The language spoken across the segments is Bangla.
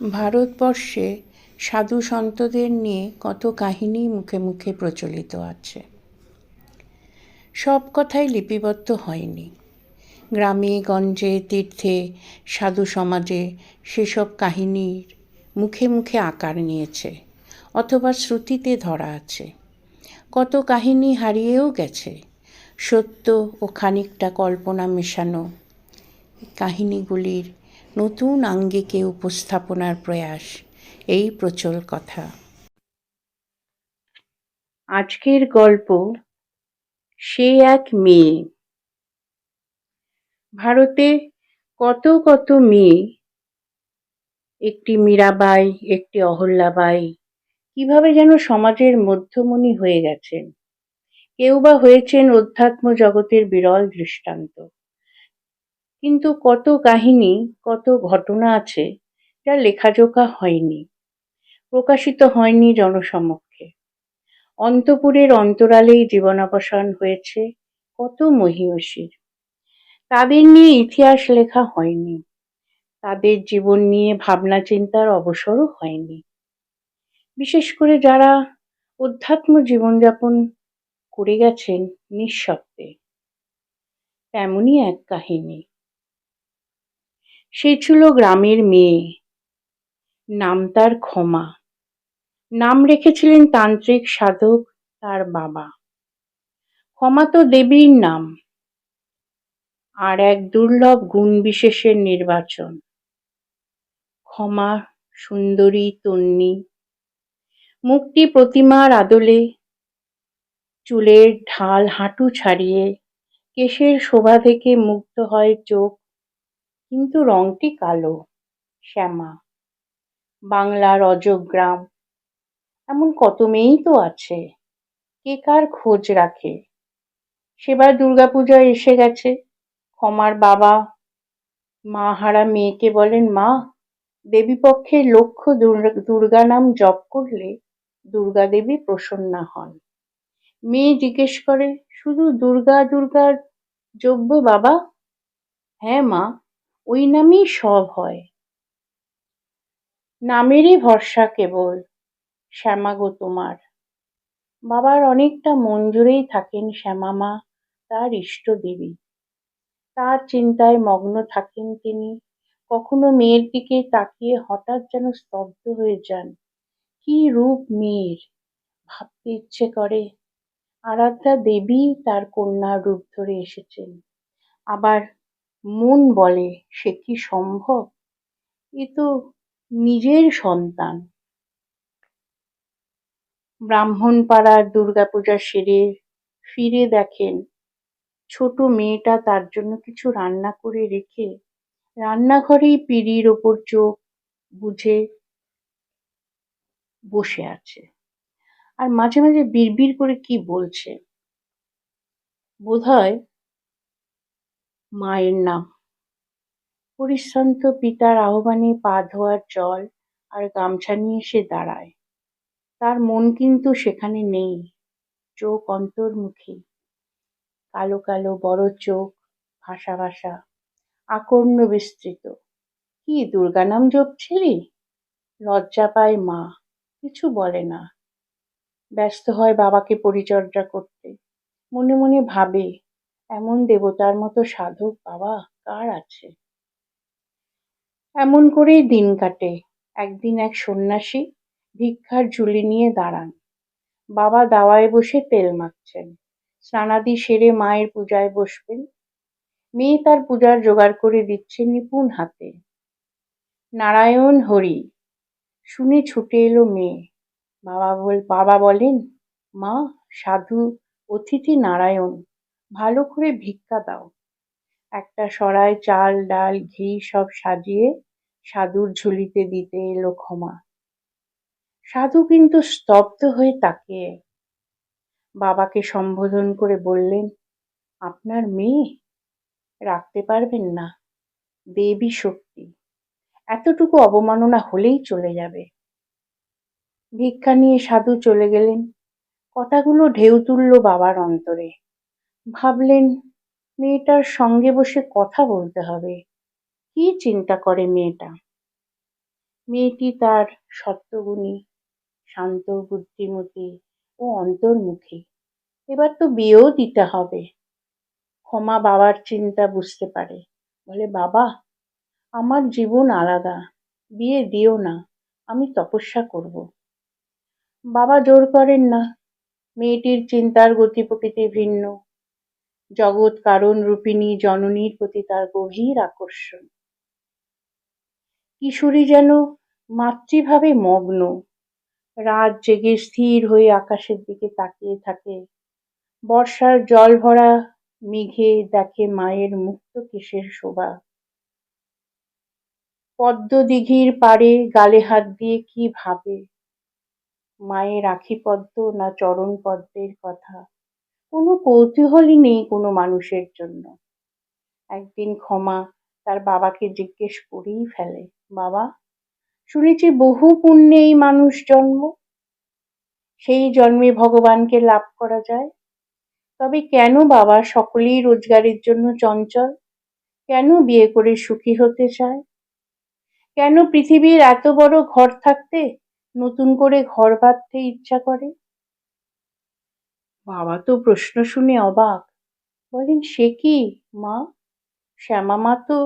ভারতবর্ষে সাধু সন্তদের নিয়ে কত কাহিনী মুখে মুখে প্রচলিত আছে। সব কথাই লিপিবদ্ধ হয়নি। গ্রামে, গঞ্জে, তীর্থে, সাধু সমাজে সেসব কাহিনীর মুখে মুখে আকার নিয়েছে, অথবা শ্রুতিতে ধরা আছে। কত কাহিনী হারিয়েও গেছে, সত্য ও খানিকটা কল্পনা মেশানো কাহিনীগুলির নতুন আঙ্গিকে উপস্থাপনার প্রয়াস। এই প্রচল কথা। আজকের গল্প, সে এক মেয়ে। ভারতে কত কত মেয়ে। একটি মীরাবাই, একটি অহল্যাবাই। কীভাবে যেন সমাজের মধ্যমণি হয়ে গেছেন। কেউ বা হয়েছেন অধ্যাত্ম জগতের বিরল দৃষ্টান্ত। কিন্তু কত কাহিনী, কত ঘটনা আছে, যা লেখাজোখা হয়নি, প্রকাশিত হয়নি জনসমক্ষে। অন্তপুরের অন্তরালেই জীবনাবসান হয়েছে কত মহিয়সীর। তাদের নিয়ে ইতিহাস লেখা হয়নি, তাদের জীবন নিয়ে ভাবনা চিন্তার অবসরও হয়নি। বিশেষ করে যারা অধ্যাত্ম জীবনযাপন করে গেছেন নিঃশব্দে, তেমনই এক কাহিনী। সে ছিল গ্রামের মেয়ে। নাম তার ক্ষমা। নাম রেখেছিলেন তান্ত্রিক সাধক তার বাবা। ক্ষমা তো দেবীর নাম। আর এক দুর্লভ গুণ বিশেষের নির্বাচন। ক্ষমা, সুন্দরী তন্নি মুক্তি প্রতিমার আদলে চুলের ঢাল হাঁটু ছাড়িয়ে কেশের শোভা থেকে মুক্ত হয় চোখ কিন্তু রংটি কালো, শ্যামা। বাংলার অজগ্রাম এমন কত মেয়েই তো আছে। কে কার খোঁজ রাখে? সেবার দুর্গাপূজা এসে গেছে। ক্ষমার বাবা মা হারা মেয়েকে বলেন, মা দেবীপক্ষে লক্ষ দুর্গা নাম জপ করলে দুর্গা দেবী প্রসন্না হন। মেয়ে জিজ্ঞেস করে, শুধু দুর্গা, দুর্গার যোগ্য বাবা? হ্যাঁ মা ওই নামেই সব হয়। নামেরই ভরসা কেবল শ্যামা গো তোমার। বাবার অনেকটা মন জুড়েই থাকেন শ্যামা মা, তার ইষ্ট দেবী। তার চিন্তায় মগ্ন থাকেন তিনি। কখনো মেয়ের দিকে তাকিয়ে হঠাৎ যেন স্তব্ধ হয়ে যান। কি রূপ মেয়ের, ভাবতে ইচ্ছে করে। আরাধ্যা দেবী তার কন্যার রূপ ধরে এসেছেন। আবার মন বলে সে কি সম্ভব? এ তো নিজের সন্তান। ব্রাহ্মণপাড়ার দুর্গাপূজা সেরে ফিরে দেখেন, ছোট মেয়েটা তার জন্য কিছু রান্না করে রেখে রান্নাঘরেই পিঁড়ির ওপর চোখ বুঝে বসে আছে। আর মাঝে মাঝে বিড়বিড় করে কি বলছে? বোধহয় মায়ের নাম। পরিশ্রান্ত পিতার আহ্বানে পা ধোয়ার জল আর গামছা নিয়ে সে দাঁড়ায়। তার মন কিন্তু সেখানে নেই, চোখ অন্তর্মুখী। কালো কালো বড় চোখ ভাসা ভাসা আকর্ণ বিস্তৃত। কি দুর্গা নাম জপছিলি? লজ্জা পায় মা, কিছু বলে না। ব্যস্ত হয় বাবাকে পরিচর্যা করতে। মনে মনে ভাবে এমন দেবতার মতো সাধক বাবা কার আছে? এমন করেই দিন কাটে। একদিন এক সন্ন্যাসী ভিক্ষার ঝুলি নিয়ে দাঁড়ান। বাবা দাওয়ায় বসে তেল মাখছেন। স্নানাদি সেরে মায়ের পূজায় বসবেন। মেয়ে তার পূজার জোগাড় করে দিচ্ছে নিপুণ হাতে। নারায়ণ হরি, শুনে ছুটে এলো মেয়ে। বাবা বল, বাবা বলেন, মা, সাধু, অতিথি নারায়ণ। ভালো করে ভিক্ষা দাও। একটা সরায় চাল, ডাল, ঘি সব সাজিয়ে সাধুর ঝুলিতে দিতে এলো ক্ষমা। সাধু কিন্তু স্তব্ধ হয়ে তাকিয়ে। বাবাকে সম্বোধন করে বললেন, আপনার মেয়ে রাখতে পারবেন না। দেবী শক্তি। এতটুকু অবমাননা হলেই চলে যাবে। ভিক্ষা নিয়ে সাধু চলে গেলেন। কথাগুলো ঢেউ তুলল বাবার অন্তরে। ভাবলেন, মেয়েটার সঙ্গে বসে কথা বলতে হবে। কি চিন্তা করে মেয়েটা? মেয়েটি তার সত্যগুণী, শান্ত বুদ্ধিমতী ও অন্তর্মুখী। এবার তো বিয়েও দিতে হবে। ক্ষমা বাবার চিন্তা বুঝতে পারে। বলে, বাবা, আমার জীবন আলাদা। বিয়ে দিও না, আমি তপস্যা করব। বাবা জোর করেন না। মেয়েটির চিন্তার গতি প্রকৃতি ভিন্ন। জগৎ কারণ রূপিণী জননীর প্রতি তার গভীর আকর্ষণ। কিশোরী যেন মাতৃভাবে মগ্ন। রাত জেগে স্থির হয়ে আকাশের দিকে তাকিয়ে থাকে। বর্ষার জল ভরা মেঘে দেখে মায়ের মুক্ত কেশের শোভা। পদ্ম দিঘির পাড়ে গালে হাত দিয়ে কি ভাবে? মায়ের আখি পদ্ম না চরণ পদ্মের কথা? কোনো কৌতূহলই নেই কোনো মানুষের জন্য। একদিন ক্ষমা তার বাবাকে জিজ্ঞেস করেই ফেলে, বাবা, শুনেছি বহু পুণ্যে এই মানুষ জন্ম। সেই জন্মে ভগবানকে লাভ করা যায়। তবে কেন বাবা সকলেই রোজগারের জন্য চঞ্চল? কেন বিয়ে করে সুখী হতে চায়? কেন পৃথিবীর এত বড় ঘর থাকতে নতুন করে ঘর বাঁধতে ইচ্ছা করে? বাবা তো প্রশ্ন শুনে অবাক। বলেন সে কি, মা? শ্যামা মা তো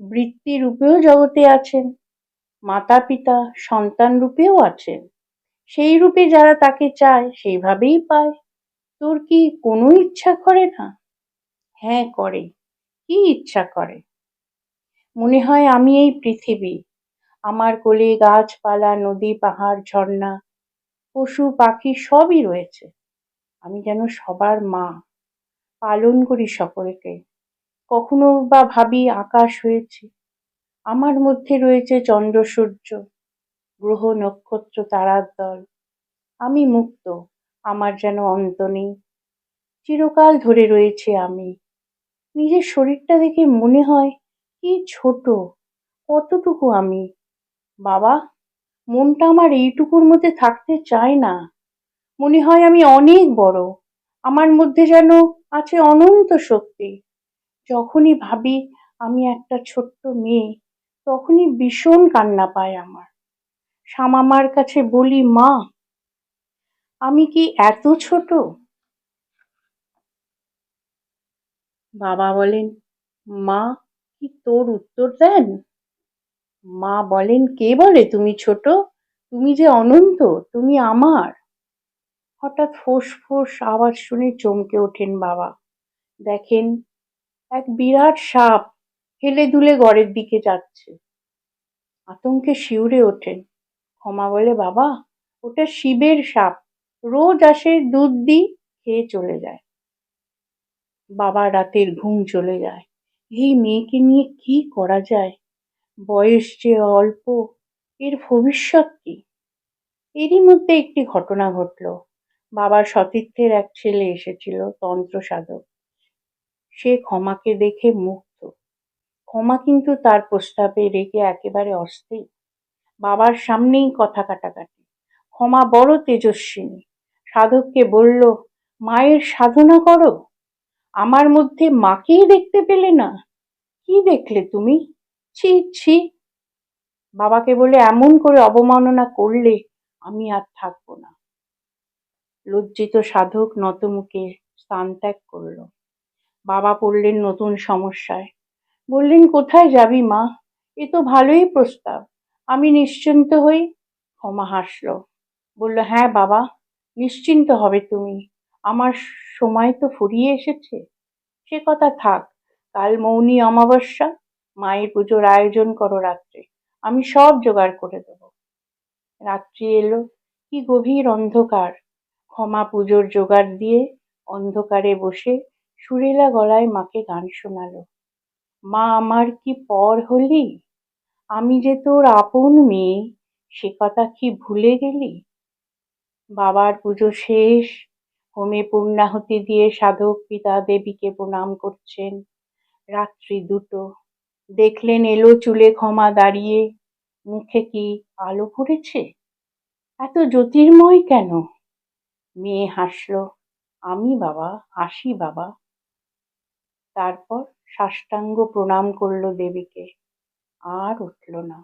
বৃত্তি রূপেও জগতে আছেন মাতা পিতা সন্তান রূপেও আছেন। সেই রূপে যারা তাকে চায়, সেইভাবেই পায়। তোর কি কোনো ইচ্ছা করে না? হ্যাঁ করে। কি ইচ্ছা করে? মনে হয় আমি এই পৃথিবী, আমার কোলে গাছপালা, নদী, পাহাড়, ঝর্ণা, পশু, পাখি সবই রয়েছে। আমি যেন সবার মা। পালন করি সকলকে। কখনো বা ভাবি আকাশ হয়েছে। আমার মধ্যে রয়েছে চন্দ্র সূর্য। গ্রহ, নক্ষত্র, তারার দল। আমি মুক্ত। আমার যেন অন্ত নেই। চিরকাল ধরে রয়েছে আমি। নিজের শরীরটা দেখে মনে হয়, কি ছোট, কতটুকু আমি। বাবা, মনটা আমার এইটুকুর মধ্যে থাকতে চায় না। মনে হয় আমি অনেক বড়। আমার মধ্যে যেন আছে অনন্ত শক্তি। যখনই ভাবি আমি একটা ছোট্ট মেয়ে, তখনই ভীষণ কান্না পায় আমার। শ্যামামার কাছে বলি, মা, আমি কি এত ছোট? বাবা বলেন, মা, কি তোর উত্তর দেন? মা বলেন, কে বলে তুমি ছোট? তুমি যে অনন্ত, তুমি আমার। হঠাৎ ফোঁস ফোঁস আওয়াজ শুনে চমকে ওঠেন বাবা। দেখেন, এক বিরাট সাপ হেলে দুলে ঘরের দিকে যাচ্ছে। আতঙ্কে শিউরে ওঠেন। ক্ষমা বলে, বাবা, ওটা শিবের সাপ। রোজ আসে দুধ দিই, খেয়ে চলে যায়। বাবা রাতের ঘুম চলে যায়। এই মেয়েকে নিয়ে কি করা যায়? বয়স যে অল্প, এর ভবিষ্যৎ কি? এরই মধ্যে একটি ঘটনা ঘটল। বাবার সতীর্থের এক ছেলে এসেছিল তন্ত্র সাধক সে ক্ষমাকে দেখে মুগ্ধ। ক্ষমা কিন্তু তার প্রস্তাবে রেগে একেবারে অস্থির। বাবার সামনেই কথা কাটাকাটি। ক্ষমা বড় তেজস্বিনী। সাধককে বলল, মায়ের সাধনা করো। আমার মধ্যে মাকেই দেখতে পেলে না। কি দেখলে তুমি? ছি ছি। বাবাকে বলে, এমন করে অবমাননা করলে আমি আর থাকব না। লজ্জিত সাধক নতমুখে স্থান ত্যাগ করল। বাবা পড়লেন নতুন সমস্যায়। বললেন, কোথায় যাবি মা? এ তো ভালোই প্রস্তাব। আমি নিশ্চিন্ত হই ক্ষমা হাসল। বলল হ্যাঁ বাবা, নিশ্চিন্ত হবে তুমি। আমার সময় তো ফুরিয়ে এসেছে। সে কথা থাক। কাল মৌনী অমাবস্যা। মায়ের পুজোর আয়োজন করো রাত্রে। আমি সব জোগাড় করে দেব। রাত্রি এলো। কি গভীর অন্ধকার। ক্ষমা পুজোর জোগাড় দিয়ে অন্ধকারে বসে সুরেলা গলায় মাকে গান শোনালো। মা, আমার কি পর হলি? আমি যে তোর আপন মেয়ে, সে কথা কি ভুলে গেলি? বাবার পুজো শেষ, হোমে পূর্ণাহুতি দিয়ে সাধক পিতা দেবীকে প্রণাম করছেন। রাত্রি দুটো, দেখলেন এলো চুলে ক্ষমা দাঁড়িয়ে, মুখে কি আলো পড়েছে? এত জ্যোতির্ময় কেন? মেয়ে হাসল আমি বাবা হাসি বাবা। তারপর সাষ্টাঙ্গ প্রণাম করল দেবীকে আর উঠল না।